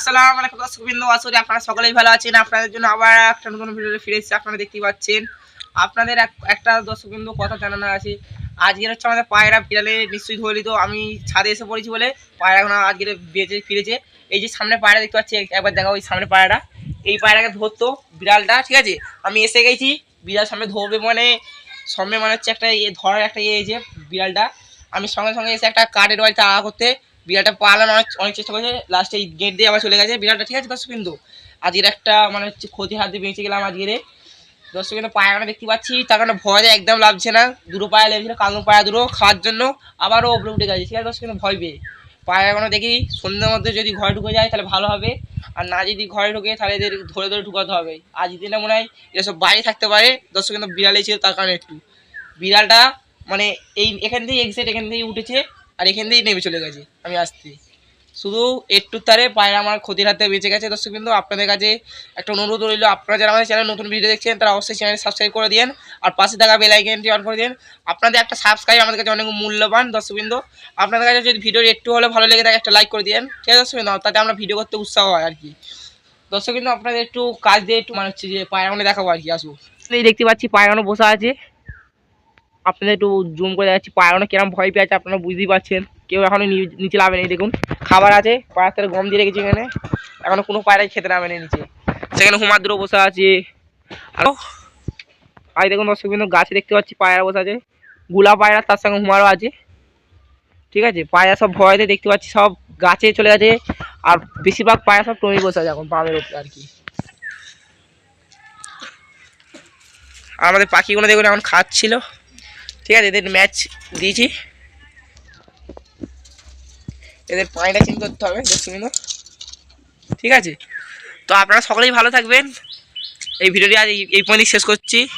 আসসালামু আলাইকুম দর্শক বিন্দু আসলে আপনারা সকলেই ভালো আছেন। আপনাদের জন্য আবার একটা নতুন ভিডিও ফিরে এসেছি, আপনারা দেখতেই পাচ্ছেন। আপনাদের এক- একটা দর্শক বিন্দু কথা জানানো আছে। আজকের হচ্ছে আমাদের পায়রা বিড়ালে নিশ্চয়ই ধরলি তো আমি ছাদে এসে পড়েছি বলে পায়রা এখন আজকে বেঁচে ফিরেছে। এই যে সামনে পায়রা দেখতে পাচ্ছি, একবার দেখা ওই সামনে পায়রাটা। এই পায়রাকে ধরতো বিড়ালটা, ঠিক আছে? আমি এসে গেছি, বিড়াল সামনে ধরবে মানে সামনে মানে হচ্ছে একটা ইয়ে ধরার একটা ইয়ে যে বিড়ালটা। আমি সঙ্গে সঙ্গে এসে একটা কাঠের বাড়িতে আড়া করতে বিড়ালটা পালানো অনেক অনেক চেষ্টা করেছে। লাস্টে গেট দিয়ে আবার চলে গেছে। বিড়ালটা, ঠিক আছে দর্শক কিন্তু আজকের একটা মানে হচ্ছে ক্ষতি হাত বেঁচে গেলাম আজকের দর্শক কিন্তু পায়রাটা দেখতে পাচ্ছি, তার কারণে ভয় একদম লাগছে না। দুটো পায়ে লেগেছিল, কালো পায়া দুটো, খাওয়ার জন্য আবারও ওপরে উঠে গেছে, ঠিক আছে দর্শক কিন্তু ভয় পেয়ে। পায়রাগুলো দেখি, সন্ধ্যের মধ্যে যদি ঘরে ঢুকে যায়, তাহলে ভালো হবে। আর না যদি ঘরে ঢুকে, তাহলে এদের ধরে ধরে ঢুকাতে হবে। আজ দিনে মনে হয় এরা সব বাইরে থাকতে পারে। দর্শক কিন্তু বিড়ালেই ছিল তার কারণে একটু। বিড়ালটা মানে এই, এখান থেকেই এক্সিট এখান থেকেই উঠেছে। আর এখান দিয়েই নেমে চলে গেছে, আমি আসতে শুধু একটু তারে পায়রা আমার ক্ষতির হাতে বেঁচে গেছে। দর্শক কিন্তু আপনাদের কাছে একটা অনুরোধ রইল, আপনারা যারা আমাদের চ্যানেল নতুন ভিডিও দেখছেন, তারা অবশ্যই চ্যানেল সাবস্ক্রাইব করে দিন আর পাশে থাকা বেল আইকনটি অন করে দিন আপনাদের একটা সাবস্ক্রাইব আমাদের কাছে অনেক মূল্যবান দর্শকবৃন্দ আপনাদের কাছে যদি ভিডিও একটু হলে ভালো লেগে থাকে, একটা লাইক করে দিন ঠিক আছে দর্শকবৃন্দ তাতে আমরা ভিডিও করতে উৎসাহ হয় আর কি। দর্শকবৃন্দ আপনাদের একটু কাজ দিয়ে একটু মানে হচ্ছে যে পায়রাগুলো দেখাবো আর কি আসব দেখতে পাচ্ছি পায়রাগুলো বসে আছে। আপনাদের একটু জুম করে দেখাচ্ছি। পায়রানো কিরম ভয় পেয়ে আছে, আপনারা বুঝতেই পারছেন। কেউ এখনও নি- নিচে নামে নেই দেখুন। খাবার আছে পায়রার থেকে গম দিয়ে রেখেছি এখানে। এখনও কোনো পায়রাই খেতে নামে নেই নিচে। সেখানে হুমাদ্র বসে আছে। আরও আর দেখুন দর্শক বিন্দু, গাছে দেখতে পাচ্ছি পায়রা বসে আছে। গুলা পায়রা, তার সঙ্গে হুমারও আছে। ঠিক আছে? পায়রা সব ভয়তে দেখতে পাচ্ছি, সব গাছে চলে গেছে। আর বেশিরভাগ পায়রা সব টমি বসে আছে এখন পামের উপরে আর কি। আমাদের পাখিগুলো দেখুন, এখন খাচ্ছিল। ঠিক আছে, এদের ম্যাচ দিয়েছি। এদের পায়টা চেঞ্জ করতে হবে দেখুন ঠিক আছে? তো আপনারা সকলেই ভালো থাকবেন। এই ভিডিওটি আজ এই- পর্যন্তই শেষ করছি।